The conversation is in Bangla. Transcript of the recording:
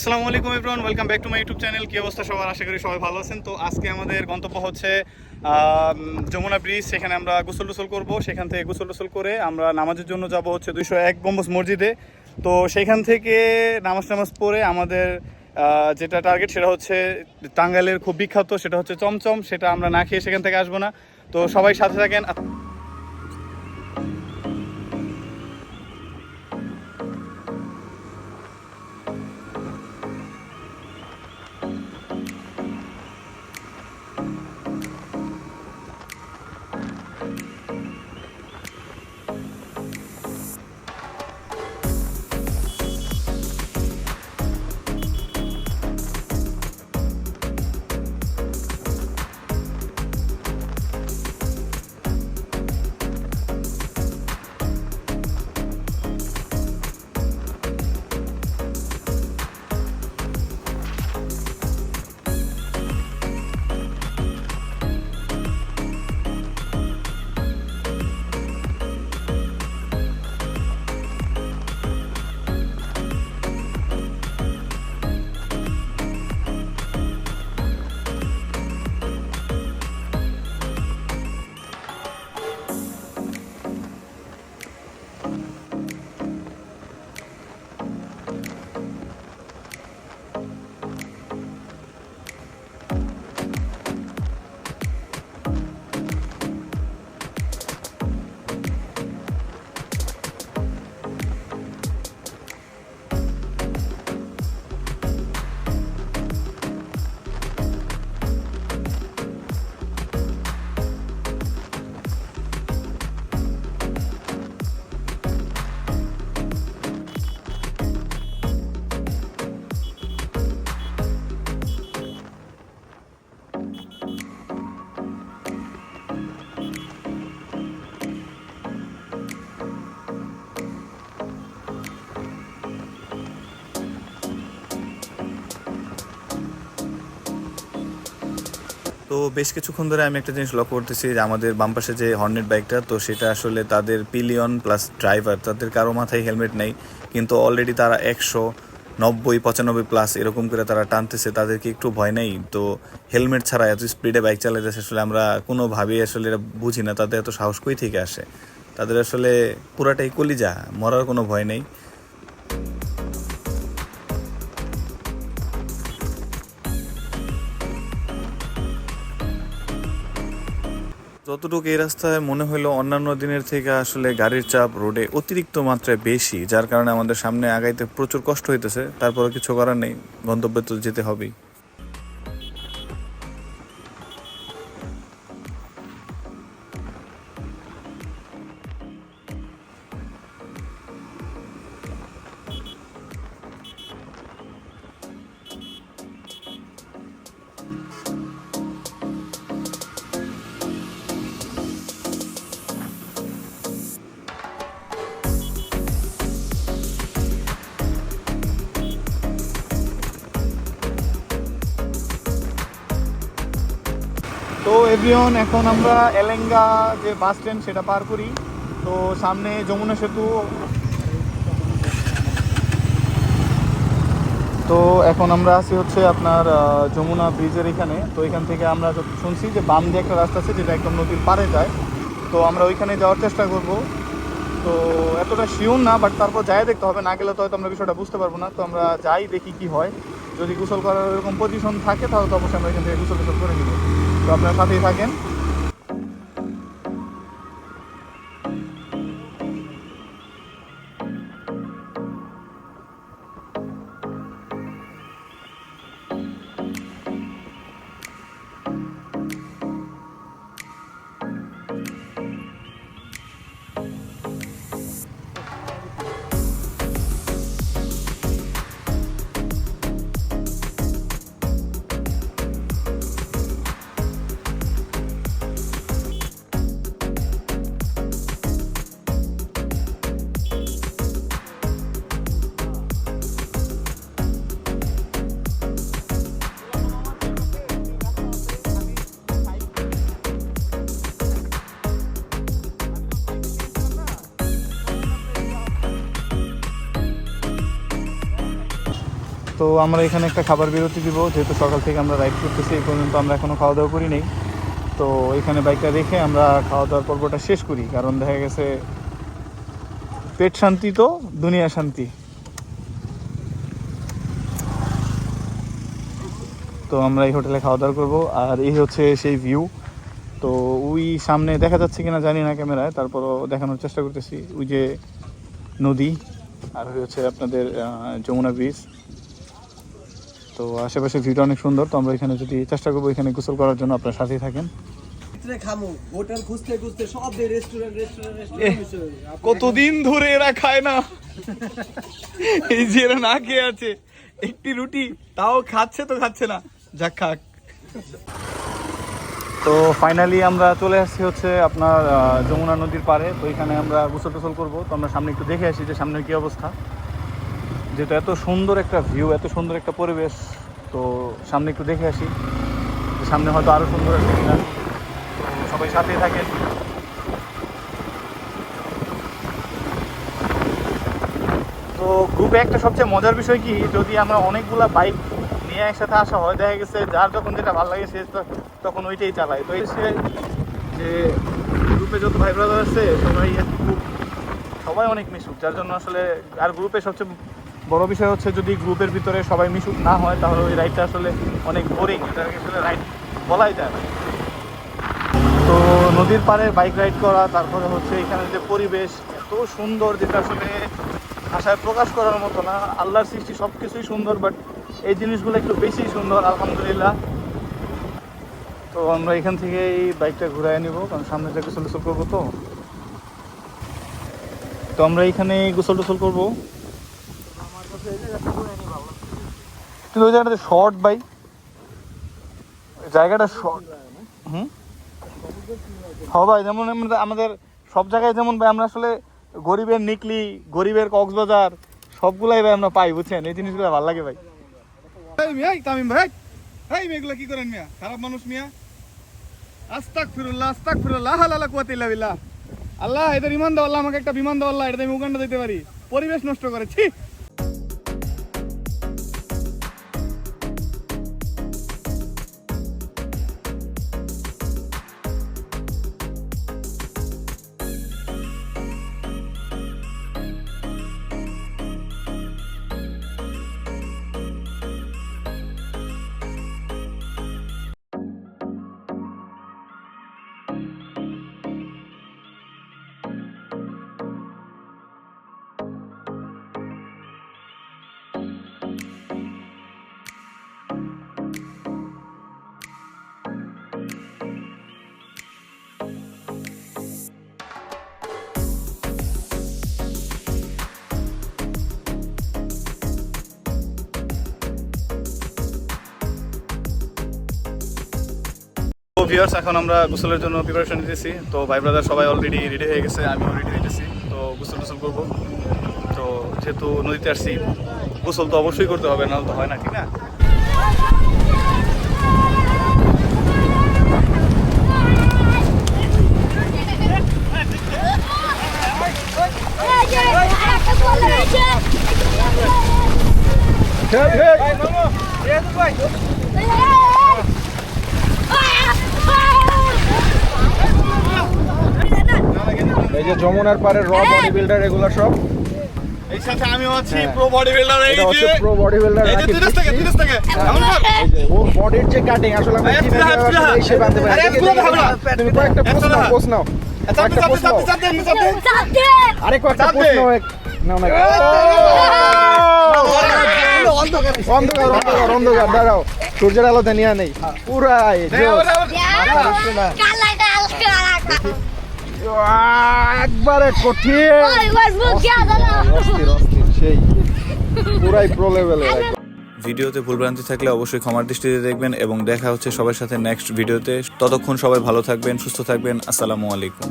আসসালামু আলাইকুম everyone welcome back to my YouTube channel কি অবস্থা সবার? আশা করি সবাই ভালো আছেন। তো আজকে আমাদের গন্তব্য হচ্ছে যমুনা ব্রিজ সেখানে আমরা গোসল টোসল করব। সেখান থেকে গোসল টোসল করে আমরা নামাজের জন্য যাব হচ্ছে দুইশো এক গম্বুজ মসজিদে। তো সেখান থেকে নামাজ টামাজ পড়ে আমাদের যেটা টার্গেট সেটা হচ্ছে টাঙ্গাইলের খুব বিখ্যাত, সেটা হচ্ছে চমচম। সেটা আমরা না খেয়ে সেখান থেকে আসব না। তো সবাই সাথে থাকেন। তো বেশ কিছুক্ষণ ধরে আমি একটা জিনিস লক্ষ্য করতেছি যে আমাদের বাম পাশে যে হর্নেট বাইকটা তো সেটা আসলে তাদের পিলিয়ন প্লাস ড্রাইভার তাদের কারও মাথায় হেলমেট নেই, কিন্তু অলরেডি তারা একশো নব্বই, পঁচানব্বই প্লাস এরকম করে তারা টানতেছে, তাদেরকে একটু ভয় নেই। তো হেলমেট ছাড়া এত স্পিডে বাইক চালাতেছে আসলে আমরা কোনোভাবেই আসলে এটা বুঝি না, তাদের এত সাহস কই থেকে আসে? তাদের আসলে পুরাটাই কলিজা, মরার কোনো ভয় নেই। যতটুকু এই রাস্তায় মনে হলো অন্যান্য দিনের থেকে আসলে গাড়ির চাপ রোডে অতিরিক্ত মাত্রায় বেশি, যার কারণে আমাদের সামনে আগাইতে প্রচুর কষ্ট হইতেছে তারপরে কিছু করার নেই, গন্তব্যে তো যেতে হবেই। এভরিওন এখন আমরা এলেঙ্গা যে বাস স্ট্যান্ড সেটা পার করি। তো সামনে যমুনা সেতু। তো এখন আমরা আছি হচ্ছে আপনার যমুনা ব্রিজের এখানে। তো এখান থেকে আমরা শুনছি যে বাম দিয়ে একটা রাস্তা আছে যেটা একদম নদীর পাড়ে যায়। তো আমরা ওইখানে যাওয়ার চেষ্টা করব। তো এতটা শিওর না বাট তারপর যাই দেখতে হবে। না গেলে তো হয়তো আমরা বিষয়টা বুঝতে পারব না। তো আমরা যাই দেখি কি হয়। যদি গোসল করার এরকম পজিশন থাকে, তাহলে তো অবশ্যই আমরা এখান থেকে গোসল টোসল করে নিব। আপনার সাথেই থাকেন। তো আমরা এখানে একটা খাবার বিরতি দিব, যেহেতু সকাল থেকে আমরা রাইড করতেছি, এই পর্যন্ত আমরা এখনও খাওয়া দাওয়া করি নেই। তো এখানে বাইকটা রেখে আমরা খাওয়া দাওয়ার পর্বটা শেষ করি, কারণ দেখা গেছে পেট শান্তি তো, দুনিয়া শান্তি। তো আমরা এই হোটেলে খাওয়া দাওয়া করব, আর এই হচ্ছে সেই ভিউ তো ওই সামনে দেখা যাচ্ছে কিনা জানি না ক্যামেরায়, তারপরও দেখানোর চেষ্টা করতেছি। ওই যে নদী, আর হচ্ছে আপনাদের যমুনা ব্রিজ তো আশেপাশে ভিউটা অনেক সুন্দর তো আমরা এখানে যদি চেষ্টা করব এখানে গোসল করার জন্য আপনার সাথেই থাকেন। ভিতরে খামু হোটেল খুঁজতে খুঁজতে সব দিয়ে রেস্টুরেন্ট রেস্টুরেন্ট এহ, রেস্টুরেন্ট কতদিন ধরে এরা খায় না? এই যে এরা না খেয়ে আছে একটি রুটি তাও খাচ্ছে তো খাচ্ছে না। যাক খাক। তো ফাইনালি আমরা চলে আসছি হচ্ছে আপনার যমুনা নদীর পাড়ে তো এখানে আমরা গোসল টোসল করব। তো আমরা সামনে একটু দেখে আসি যে সামনের কি অবস্থা। যেহেতু এত সুন্দর একটা ভিউ এত সুন্দর একটা পরিবেশ, তো সামনে একটু দেখে আসি। সামনে হয়তো আরও সুন্দর একটা কিনা। সবাই সাথেই থাকেন। তো গ্রুপে একটা সবচেয়ে মজার বিষয় কি, যদি আমরা অনেকগুলা বাইক নিয়ে একসাথে আসা হয়, দেখা গেছে যার যখন যেটা ভালো লাগে, সে তখন ওইটাই চালায়। তো এসে যে গ্রুপে যত ভাই ব্রাদার আছে, সবাই সবাই অনেক মিশুক, যার জন্য আসলে আর গ্রুপে সবচেয়ে বড় বিষয় হচ্ছে যদি গ্রুপের ভিতরে সবাই মিশুক না হয়, তাহলে ওই রাইডটা আসলে অনেক বোরিং এটাকে আসলে রাইড বলাই যায় না। তো নদীর পাড়ে বাইক রাইড করা, তারপরে হচ্ছে এখানে যে পরিবেশ, এত সুন্দর যেটা আসলে ভাষায় প্রকাশ করার মতো না। আল্লাহর সৃষ্টি সব কিছুই সুন্দর বাট এই জিনিসগুলো একটু বেশি সুন্দর, আলহামদুলিল্লাহ। তো আমরা এখান থেকে এই বাইকটা ঘুরাই নিব, কারণ সামনে যে গোসল টোসল করব তো। তো আমরা এখানে গোসল টোসল করব। কিন্তু ওই জায়গাটাতে শর্ট বাই জায়গাটা শর্ট হুম? হ্যাঁ ভাই, যেমন আমাদের সব জায়গায় যেমন ভাই, আমরা আসলে গরিবের নিকলি, গরিবের কক্সবাজার, সবগুলাই ভাই আমরা পাই, বুঝছেন? এই জিনিসগুলো ভালো লাগে ভাই। তামিম ভাই। এই মেয়েগুলো কি করেন মিয়া? খারাপ মানুষ মিয়া। আস্তাক ফিরুল্লাহ আস্তাক ফিরুল্লাহ হালালা কুয়াতে ইল্লা বিল্লাহ। আল্লাহ, এদের বিমান দাও আল্লাহ আমাকে একটা বিমান দাও আল্লাহ, এটা আমি উগান্ডা দিতে পারি। পরিবেশ নষ্ট করে, ছি। ভিউয়ার্স এখন আমরা গোসলের জন্য প্রিপারেশন নিতেছি তো ভাই ব্রাদার সবাই অলরেডি রেডি হয়ে গেছে আমি অলরেডি হয়েছি তো গোসল টোসল করব তো যেহেতু নদীতে আসছি গোসল তো অবশ্যই করতে হবে নাহলে তো হয় না ঠিক না এই যে যমুনার পারে র বডি বিল্ডার এগুলো সব। এই সাথে আমি হ্যাঁ। প্রো বডি বিল্ডার এই যে। প্রো বডি বিল্ডার এই যে তুই দেশ থেকে তুই দেশ থেকে এমন কর এই যে ও বডির যে কাটিং আসলে একটু হাত, আসলে এই shape আনতে পারি? একটু আছে, আছে? তুমি কয়েকটা একটু প্রশ্ন। প্রশ্ন কয়েকটা চাপতে প্রশ্ন আরে কয়েকটা দে। প্রশ্ন এক- নাও না। অন্ধকার। অন্ধকার অন্ধকার দাঁড়াও সূর্যের আলোতে নিয়ে নেই। আহ, একবারে কঠিন। অস্থির অস্থির সেই। পুরাই প্রো লেভেলের ভিডিওতে ভুলভ্রান্তি থাকলে অবশ্যই ক্ষমার দৃষ্টিতে দেখবেন এবং দেখা হচ্ছে সবার সাথে নেক্সট ভিডিওতে ততক্ষণ সবাই ভালো থাকবেন সুস্থ থাকবেন। আসসালামু আলাইকুম।